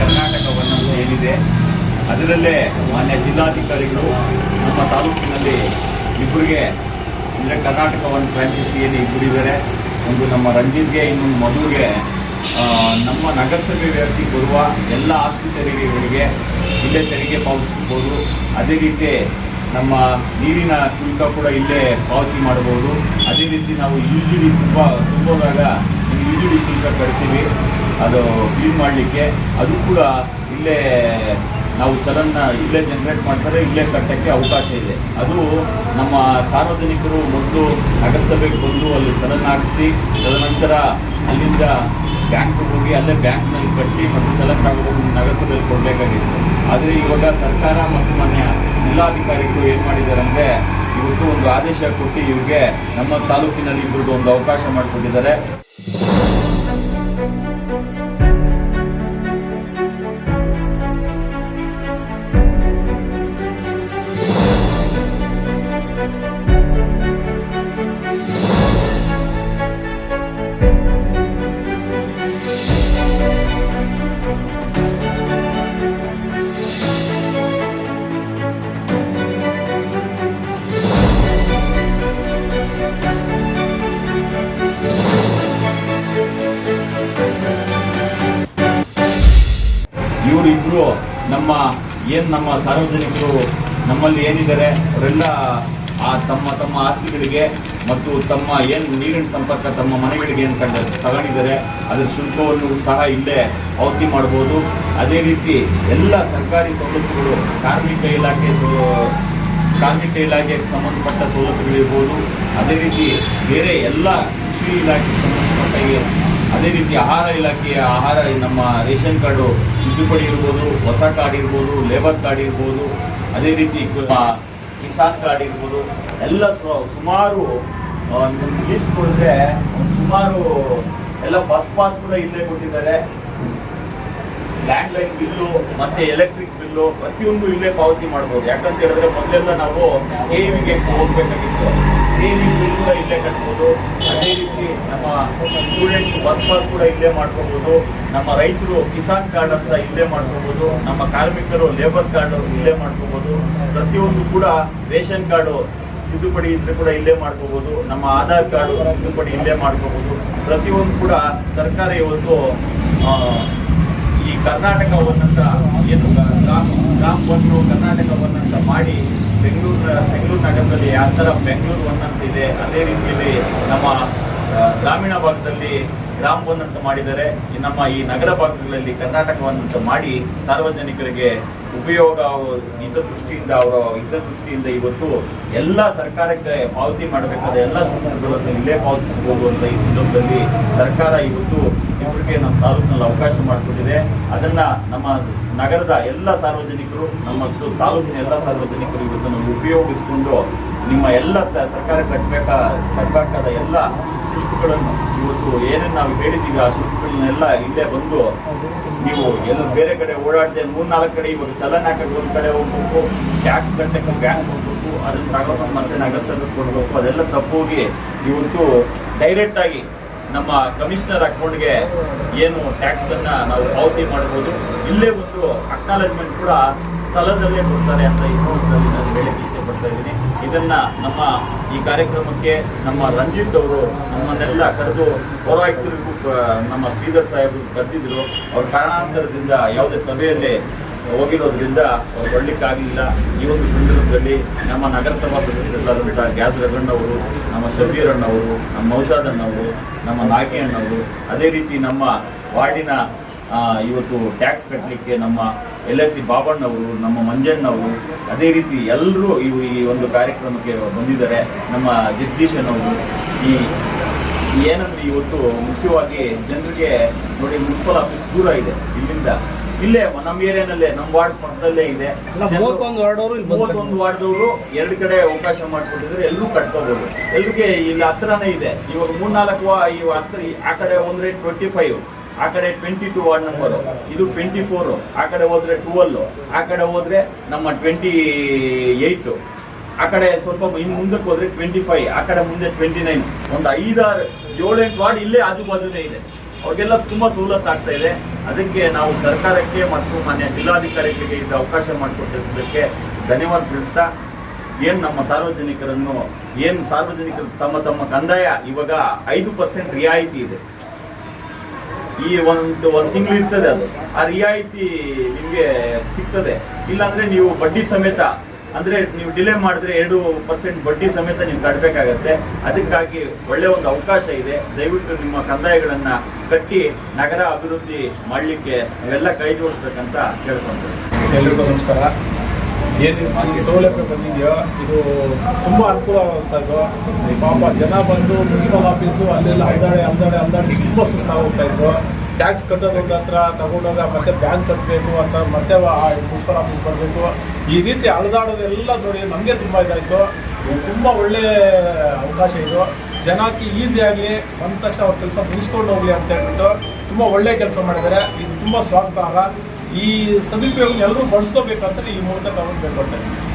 ಕರ್ನಾಟಕವನ್ನು ಏನಿದೆ, ಅದರಲ್ಲೇ ಮಾನ್ಯ ಜಿಲ್ಲಾಧಿಕಾರಿಗಳು ನಮ್ಮ ತಾಲೂಕಿನಲ್ಲಿ ಇಬ್ಬರಿಗೆ ಅಂದರೆ ಕರ್ನಾಟಕ ಒಂದು ಫ್ರಾಂಚೈಸಿ ಏನು ಇಬ್ಬರಿದ್ದಾರೆ, ಒಂದು ನಮ್ಮ ರಂಜಿತ್ಗೆ, ಇನ್ನೊಂದು ಮಧುಗೆ ನಮ್ಮ ನಗರಸಭೆ ವ್ಯಾಪ್ತಿ ಬರುವ ಎಲ್ಲ ಆಸ್ತಿ ತೆರಿಗೆಗಳಿಗೆ ಇಲ್ಲೇ ತೆರಿಗೆ ಪಾವತಿಸ್ಬೋದು ಅದೇ ರೀತಿ ನಮ್ಮ ನೀರಿನ ಶುಲ್ಕ ಕೂಡ ಇಲ್ಲೇ ಪಾವತಿ ಮಾಡ್ಬೋದು ಅದೇ ರೀತಿ ನಾವು ಯು ಜಿ ಡಿ ತುಂಬ ತುಂಬೋದಾಗ ಯು ಜಿ ಡಿ ಶುಲ್ಕ ಕಟ್ತೀವಿ. ಅದು ಕ್ಲೀನ್ ಮಾಡಲಿಕ್ಕೆ, ಅದು ಕೂಡ ಇಲ್ಲೇ ನಾವು ಚಲನ್ನ ಇಲ್ಲೇ ಜನರೇಟ್ ಮಾಡ್ತಾರೆ, ಇಲ್ಲೇ ಕಟ್ಟೋಕ್ಕೆ ಅವಕಾಶ ಇದೆ. ಅದು ನಮ್ಮ ಸಾರ್ವಜನಿಕರು ಮೊದಲು ನಗರಸಭೆಗೆ ಬಂದು ಅಲ್ಲಿ ಚಲನ್ ಹಾಕಿಸಿ, ತದನಂತರ ಅಲ್ಲಿಂದ ಬ್ಯಾಂಕ್ಗೆ ಹೋಗಿ ಅಲ್ಲೇ ಬ್ಯಾಂಕ್ನಲ್ಲಿ ಕಟ್ಟಿ ಮತ್ತು ಚಲನ್ ತಗೊಂಡು ನಗರಸಭೆಯಲ್ಲಿ ಕೊಡಬೇಕಾಗಿತ್ತು. ಆದರೆ ಇವಾಗ ಸರ್ಕಾರ ಮತ್ತು ಮಾನ್ಯ ಜಿಲ್ಲಾಧಿಕಾರಿಗಳು ಏನು ಮಾಡಿದ್ದಾರೆ ಅಂದರೆ, ಇವತ್ತು ಒಂದು ಆದೇಶ ಕೊಟ್ಟು ಇವ್ರಿಗೆ ನಮ್ಮ ತಾಲೂಕಿನಲ್ಲಿ ಇಬ್ಬರದ್ದು ಒಂದು ಅವಕಾಶ ಮಾಡಿಕೊಟ್ಟಿದ್ದಾರೆ. ನಮ್ಮ, ಏನು ನಮ್ಮ ಸಾರ್ವಜನಿಕರು ನಮ್ಮಲ್ಲಿ ಏನಿದ್ದಾರೆ, ಅವರೆಲ್ಲ ಆ ತಮ್ಮ ತಮ್ಮ ಆಸ್ತಿಗಳಿಗೆ ಮತ್ತು ತಮ್ಮ ಏನು ನೀರಿನ ಸಂಪರ್ಕ ತಮ್ಮ ಮನೆಗಳಿಗೆ ಏನು ಕಂಡ ತಗೊಂಡಿದ್ದಾರೆ, ಅದರ ಶುಲ್ಕವನ್ನು ಸಹ ಇಲ್ಲೇ ಪಾವತಿ ಮಾಡ್ಬೋದು. ಅದೇ ರೀತಿ ಎಲ್ಲ ಸರ್ಕಾರಿ ಸವಲತ್ತುಗಳು, ಕಾರ್ಮಿಕ ಇಲಾಖೆ ಕಾರ್ಮಿಕ ಇಲಾಖೆಗೆ ಸಂಬಂಧಪಟ್ಟ ಸವಲತ್ತುಗಳಿರ್ಬೋದು. ಅದೇ ರೀತಿ ಬೇರೆ ಎಲ್ಲ ಕೃಷಿ ಇಲಾಖೆಗೆ ಸಂಬಂಧಪಟ್ಟ ಅದೇ ರೀತಿ ಆಹಾರ ಇಲಾಖೆಯ ಆಹಾರ, ನಮ್ಮ ರೇಷನ್ ಕಾರ್ಡು ತಿದ್ದುಪಡಿ ಇರ್ಬೋದು, ಹೊಸ ಕಾರ್ಡ್ ಇರ್ಬೋದು, ಲೇಬರ್ ಕಾರ್ಡ್ ಇರ್ಬೋದು, ಅದೇ ರೀತಿ ಕಿಸಾನ್ ಕಾರ್ಡ್ ಇರ್ಬೋದು, ಎಲ್ಲ ಸುಮಾರು ಲೀಸ್ಟ್ ಕೊಡಿದ್ರೆ ಸುಮಾರು ಎಲ್ಲ ಬಸ್ ಪಾಸ್ ಕೂಡ ಇಲ್ಲೇ ಕೊಟ್ಟಿದ್ದಾರೆ. ಲ್ಯಾಂಡ್ಲೈನ್ ಬಿಲ್ಲು, ಮತ್ತೆ ಎಲೆಕ್ಟ್ರಿಕ್ ಬಿಲ್ಲು, ಪ್ರತಿಯೊಂದು ಇಲ್ಲೇ ಪಾವತಿ ಮಾಡ್ಬೋದು. ಯಾಕಂತ ಹೇಳಿದ್ರೆ ಮೊದಲೆಲ್ಲ ನಾವು ಕೆ ಹೋಗ್ಬೇಕಾಗಿತ್ತು. ಕೆ ರೀತಿ ಕೂಡ ಇಲ್ಲೇ ಕಟ್ಬೋದು, ಅದೇ ರೀತಿ ನಮ್ಮ ಸ್ಟೂಡೆಂಟ್ಸ್ ಬಸ್ ಪಾಸ್ ಕೂಡ ಇಲ್ಲೇ ಮಾಡ್ಕೋಬೋದು, ನಮ್ಮ ರೈತರು ಕಿಸಾನ್ ಕಾರ್ಡ್ ಅಂತ ಇಲ್ಲೇ ಮಾಡ್ಕೋಬೋದು, ನಮ್ಮ ಕಾರ್ಮಿಕರು ಲೇಬರ್ ಕಾರ್ಡ್ ಇಲ್ಲೇ ಮಾಡ್ಕೋಬೋದು, ಪ್ರತಿಯೊಂದು ಕೂಡ ರೇಷನ್ ಕಾರ್ಡು ತಿದ್ದುಪಡಿ ಇದ್ರೆ ಕೂಡ ಇಲ್ಲೇ ಮಾಡ್ಕೋಬಹುದು ನಮ್ಮ ಆಧಾರ್ ಕಾರ್ಡು ತಿದ್ದುಪಡಿ ಇಲ್ಲೇ ಮಾಡ್ಕೋಬಹುದು ಪ್ರತಿಯೊಂದು ಕೂಡ ಸರ್ಕಾರ ಇವತ್ತು ಈ ಕರ್ನಾಟಕ ಒಂದಂತ ಏನು ಒನ್ನು ಕರ್ನಾಟಕ ಒನ್ ಅಂತ ಮಾಡಿ ಬೆಂಗಳೂರು ಬೆಂಗಳೂರು ನಗರದಲ್ಲಿ ಯಾವ ಥರ ಬೆಂಗಳೂರು ಒನ್ ಅಂತ ಇದೆ ಅದೇ ರೀತಿಯಲ್ಲಿ ನಮ್ಮ ಗ್ರಾಮೀಣ ಭಾಗದಲ್ಲಿ ಗ್ರಾಮ್ ಮಾಡಿದರೆ ನಮ್ಮ ಈ ನಗರ ಭಾಗಗಳಲ್ಲಿ ಕರ್ನಾಟಕವನ್ನಂತ ಮಾಡಿ ಸಾರ್ವಜನಿಕರಿಗೆ ಉಪಯೋಗ ಹಿತದೃಷ್ಟಿಯಿಂದ ಅವರ ಹಿತದೃಷ್ಟಿಯಿಂದ ಇವತ್ತು ಎಲ್ಲ ಸರ್ಕಾರಕ್ಕೆ ಪಾವತಿ ಮಾಡಬೇಕಾದ ಎಲ್ಲ ಸಂದರ್ಭಗಳನ್ನು ಇಲ್ಲೇ ಪಾವತಿಸಬಹುದು ಅಂತ ಈ ಸಂದರ್ಭದಲ್ಲಿ ಸರ್ಕಾರ ಇವತ್ತು ಇವರಿಗೆ ನಮ್ಮ ತಾಲೂಕಿನಲ್ಲಿ ಅವಕಾಶ ಮಾಡಿಕೊಟ್ಟಿದೆ. ಅದನ್ನ ನಮ್ಮ ನಗರದ ಎಲ್ಲ ಸಾರ್ವಜನಿಕರು, ನಮ್ಮ ತಾಲೂಕಿನ ಎಲ್ಲ ಸಾರ್ವಜನಿಕರು ಇವತ್ತನ್ನು ಉಪಯೋಗಿಸಿಕೊಂಡು ನಿಮ್ಮ ಎಲ್ಲ ಸರ್ಕಾರ ಕಟ್ಟಬೇಕಾ ಕಟ್ಟಬೇಕಾದ ಎಲ್ಲ ಶುಲ್ಕಗಳನ್ನು ಇವತ್ತು ಏನೇನು ನಾವು ಹೇಳಿದ್ದೀವಿ, ಆ ಶುಲ್ಕಗಳನ್ನೆಲ್ಲ ಇಲ್ಲೇ ಬಂದು ನೀವು ಎಲ್ಲ ಬೇರೆ ಕಡೆ ಓಡಾಡದೆ ಮೂರ್ನಾಲ್ಕು ಕಡೆ ಇವಾಗ ಚಲನ್ ಹಾಕಕ್ಕೆ ಒಂದು ಕಡೆ ಹೋಗ್ಬೇಕು ಟ್ಯಾಕ್ಸ್ ಕಟ್ಟಕ್ಕೆ ಬ್ಯಾಂಕ್ ಹೋಗ್ಬೇಕು, ಅದನ್ನ ತಗೊಂಡು ಮತ್ತೆ ನಗರಸಭೆ ಕೊಡಬೇಕು, ಅದೆಲ್ಲ ತಪ್ಪೋಗಿ ಇವತ್ತು ಡೈರೆಕ್ಟ್ ಆಗಿ ನಮ್ಮ ಕಮಿಷನರ್ ಅಕೌಂಟ್ಗೆ ಏನು ಟ್ಯಾಕ್ಸ್ ಅನ್ನ ನಾವು ಪಾವತಿ ಮಾಡ್ಬೋದು. ಇಲ್ಲೇ ಒಂದು ಅಕ್ನಾಲಜ್ಮೆಂಟ್ ಕೂಡ ಸ್ಥಳದಲ್ಲೇ ಕೊಡ್ತಾರೆ ಅಂತ ಈ ಸಂದರ್ಭದಲ್ಲಿ ನಾನು ಇಚ್ಛೆ ಪಡ್ತಾ ಇದ್ದೀನಿ. ಇದನ್ನ ನಮ್ಮ ಈ ಕಾರ್ಯಕ್ರಮಕ್ಕೆ ನಮ್ಮ ರಂಜಿತ್ ಅವರು, ನಮ್ಮನ್ನೆಲ್ಲ ಕರೆದು ಪೌರಾಯುಕ್ತರಿಗೂ ನಮ್ಮ ಶ್ರೀಧರ್ ಸಾಹೇಬರು ಕರೆದಿದ್ದರು ಅವ್ರ ಕಾರಣಾಂತರದಿಂದ ಯಾವುದೇ ಸಭೆಯಲ್ಲಿ ಹೋಗಿರೋದ್ರಿಂದ ಅವ್ರು ಬರ್ಲಿಕ್ಕಾಗಲಿಲ್ಲ. ಈ ಒಂದು ಸಂದರ್ಭದಲ್ಲಿ ನಮ್ಮ ನಗರಸಭಾ ಸದಸ್ಯರಾದಂಥ ಗ್ಯಾಸ್ ರಘಣ್ಣವರು ನಮ್ಮ ಶಬೀರಣ್ಣವರು, ನಮ್ಮ ಔಷಾದಣ್ಣವರು ನಮ್ಮ ನಾಗಿ ಅಣ್ಣವರು ಅದೇ ರೀತಿ ನಮ್ಮ ವಾರ್ಡಿನ ಇವತ್ತು ಟ್ಯಾಕ್ಸ್ ಕಟ್ಟಲಿಕ್ಕೆ ನಮ್ಮ ಎಲ್ ಎಸ್ ಸಿ ಬಾಬಣ್ಣವರು ನಮ್ಮ ಮಂಜಣ್ಣವರು ಅದೇ ರೀತಿ ಎಲ್ಲರೂ ಇವು ಈ ಒಂದು ಕಾರ್ಯಕ್ರಮಕ್ಕೆ ಬಂದಿದ್ದಾರೆ. ನಮ್ಮ ಜಗದೀಶನವರು. ಈ ಏನಂದ್ರೆ ಇವತ್ತು ಮುಖ್ಯವಾಗಿ ಜನರಿಗೆ ನೋಡಿ ಮುನ್ಸಿಪಲ್ ಆಫೀಸ್ ದೂರ ಇದೆ ಇಲ್ಲಿಂದ. ಇಲ್ಲೇ ನಮ್ಮ ಏರಿಯಾನಲ್ಲೇ ನಮ್ಮ ವಾರ್ಡ್ ಪಕ್ಕದಲ್ಲೇ ಇದೆ. ಮೂವತ್ತೊಂದು ವಾರ್ಡವರು ಮೂವತ್ತೊಂದು ವಾರ್ಡದವರು ಎರಡು ಕಡೆ ಅವಕಾಶ ಮಾಡಿಕೊಟ್ಟಿದ್ರೆ ಎಲ್ಲರೂ ಕಟ್ಕೋಬಹುದು ಎಲ್ರಿಗೆ ಇಲ್ಲಿ ಹತ್ರನೇ ಇದೆ. ಇವಾಗ ಮೂರ್ನಾಲ್ಕು ಈ ಹತ್ರ ಆ ಕಡೆ ಒಂದ್ರೆ ಟ್ವೆಂಟಿ ಫೈವ್ ಆ ಕಡೆ ಟ್ವೆಂಟಿ ಟು ವಾರ್ಡ್ ನಂಬರು ಇದು ಟ್ವೆಂಟಿ ಫೋರು ಆ ಕಡೆ ಹೋದ್ರೆ ಟುವೆಲ್ಲು ಆ ಕಡೆ ಹೋದ್ರೆ ನಮ್ಮ ಟ್ವೆಂಟಿ ಏಯ್ಟು ಆ ಕಡೆ ಸ್ವಲ್ಪ ಇನ್ನು ಮುಂದಕ್ಕೆ ಹೋದ್ರೆ ಟ್ವೆಂಟಿ ಫೈವ್ ಆ ಕಡೆ ಮುಂದೆ ಟ್ವೆಂಟಿ ನೈನ್ ಒಂದು ಐದಾರು, ಏಳೆಂಟು ವಾರ್ಡ್ ಇಲ್ಲೇ ಆಜು ಬಾಜುನೇ ಇದೆ. ಅವ್ರಿಗೆಲ್ಲ ತುಂಬ ಸವಲತ್ತು ಆಗ್ತಾ ಇದೆ. ಅದಕ್ಕೆ ನಾವು ಸರ್ಕಾರಕ್ಕೆ ಮತ್ತು ಮಾನ್ಯ ಜಿಲ್ಲಾಧಿಕಾರಿಗಳಿಗೆ ಇದು ಅವಕಾಶ ಮಾಡಿಕೊಟ್ಟಿರೋದಕ್ಕೆ ಧನ್ಯವಾದ ತಿಳಿಸ್ತಾ, ಏನು ನಮ್ಮ ಸಾರ್ವಜನಿಕರನ್ನು, ಏನು ಸಾರ್ವಜನಿಕರು ತಮ್ಮ ತಮ್ಮ ಕಂದಾಯ, ಇವಾಗ ಐದು ಪರ್ಸೆಂಟ್ ರಿಯಾಯಿತಿ ಇದೆ. ಈ ಒಂದು ಒಂದು ತಿಂಗಳು ಇರ್ತದೆ ಅದು. ಆ ರಿಯಾಯಿತಿ ನಿಮಗೆ ಸಿಗ್ತದೆ. ಇಲ್ಲಾಂದ್ರೆ ನೀವು ಬಡ್ಡಿ ಸಮೇತ, ಅಂದ್ರೆ ನೀವು ಡಿಲೇ ಮಾಡಿದ್ರೆ ಎರಡು ಪರ್ಸೆಂಟ್ ಬಡ್ಡಿ ಸಮೇತ ನೀವು ಕಟ್ಟಬೇಕಾಗತ್ತೆ ಅದಕ್ಕಾಗಿ ಒಳ್ಳೆ ಒಂದು ಅವಕಾಶ ಇದೆ. ದಯವಿಟ್ಟು ನಿಮ್ಮ ಕಂದಾಯಗಳನ್ನ ಕಟ್ಟಿ ನಗರ ಅಭಿವೃದ್ಧಿ ಮಾಡಲಿಕ್ಕೆ ನೀವೆಲ್ಲ ಕೈ ಜೋಡಿಸ್ಬೇಕಂತ ಕೇಳ್ಕೊಂತೀವಿ. ಎಲ್ರಿಗೂ ನಮಸ್ಕಾರ. ಏನು ಈ ಸೌಲಭ್ಯ ಬಂದಿದೆಯೋ? ಇದು ತುಂಬ ಅನುಕೂಲವಾಗುವಂಥದ್ದು ಪಾಪ ಜನ ಬಂದು ಮುನ್ಸಿಪಲ್ ಆಫೀಸು ಅಲ್ಲೆಲ್ಲ ಅಲ್ದಾಡಿ ಅಲ್ದಾಡೆ ಅಲ್ದಾಡಿ ತುಂಬ ಸುಸ್ತಾಗಿ ಹೋಗ್ತಾ ಇದ್ರು. ಟ್ಯಾಕ್ಸ್ ಕಟ್ಟೋದ್ರ ಹತ್ರ ತಗೊಂಡಾಗ ಮತ್ತೆ ಬ್ಯಾಂಕ್ ಕಟ್ಟಬೇಕು ಅಂತ ಮತ್ತೆ ಮುನ್ಸಿಪಲ್ ಆಫೀಸ್ ಬರಬೇಕು. ಈ ರೀತಿ ಅಲ್ದಾಡೋದೆಲ್ಲ ನೋಡಿ ನಮಗೆ ತುಂಬ ಇದಾಯಿತು. ತುಂಬ ಒಳ್ಳೆ ಅವಕಾಶ ಇದು. ಜನಕ್ಕೆ ಈಸಿ ಆಗಲಿ, ಬಂದ ತಕ್ಷಣ ಅವ್ರ ಕೆಲಸ ಮುಗಿಸ್ಕೊಂಡು ಹೋಗಲಿ ಅಂತ ಹೇಳ್ಬಿಟ್ಟು ತುಂಬ ಒಳ್ಳೆ ಕೆಲಸ ಮಾಡಿದ್ದಾರೆ. ಇದು ತುಂಬ ಸ್ವಾಗತಾರ್ಹ. ಈ ಸದುಪಯೋಗ ಎಲ್ಲರೂ ಬಳಸ್ಕೋಬೇಕಂತ ಈ ಮೂಲಕ ನಾವು ಬೇಡ್ಕೊಳ್ತೇನೆ